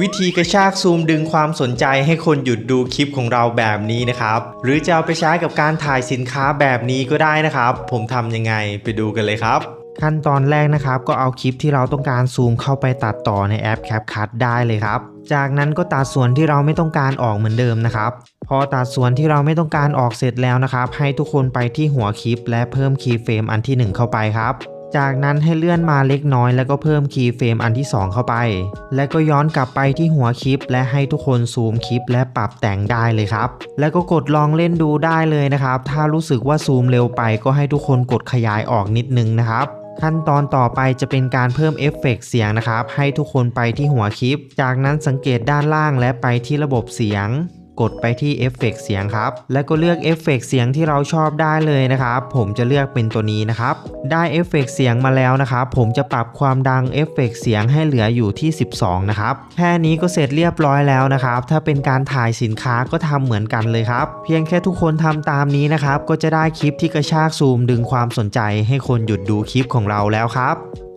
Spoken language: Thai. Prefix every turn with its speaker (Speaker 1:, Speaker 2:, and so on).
Speaker 1: วิธีกระชากซูมดึงความสนใจให้คนหยุดดูคลิปของเราแบบนี้นะครับ หรือจะเอาไปใช้กับการถ่ายสินค้าแบบนี้ก็ได้นะครับ ผมทำยังไงไปดูกันเลยครับ ขั้นตอนแรกนะครับ ก็เอาคลิปที่เราต้องการซูมเข้าไปตัดต่อในแอป CapCut ได้เลยครับ จากนั้นก็ตัดส่วนที่เราไม่ต้องการออกเหมือนเดิมนะครับ พอตัดส่วนที่เราไม่ต้องการออกเสร็จแล้วนะครับ ให้ทุกคนไปที่หัวคลิป และเพิ่มคีย์เฟรมอันที่หนึ่งเข้าไปครับ จากนั้นให้เลื่อนมาเล็กน้อยแล้วก็เพิ่มคีย์เฟรมอันที่ 2 เข้าไป และก็ย้อนกลับไปที่หัวคลิป และให้ทุกคนซูมคลิป และปรับแต่งได้เลยครับ แล้วก็กดลองเล่นดูได้เลยนะครับ ถ้ารู้สึกว่าซูมเร็วไปก็ให้ทุกคนกดขยายออกนิดนึงนะครับขั้นตอนต่อไปจะเป็นการเพิ่มเอฟเฟกต์เสียงนะครับ ให้ทุกคนไปที่หัวคลิป จากนั้นสังเกตด้านล่างและไปที่ระบบเสียง กดไปที่เอฟเฟกต์เสียงครับ แล้วก็เลือกเอฟเฟกต์เสียงที่เราชอบได้เลยนะครับ ผมจะเลือกเป็นตัวนี้นะครับ ได้เอฟเฟกต์เสียงมาแล้วนะครับ ผมจะปรับความดังเอฟเฟกต์เสียงให้เหลืออยู่ที่ 12 นะครับ แค่นี้ก็เสร็จเรียบร้อยแล้วนะครับ ถ้าเป็นการถ่ายสินค้าก็ทำเหมือนกันเลยครับ เพียงแค่ทุกคนทำตามนี้นะครับ ก็จะได้คลิปที่กระชากซูมดึงความสนใจให้คนหยุดดูคลิปของเราแล้วครับ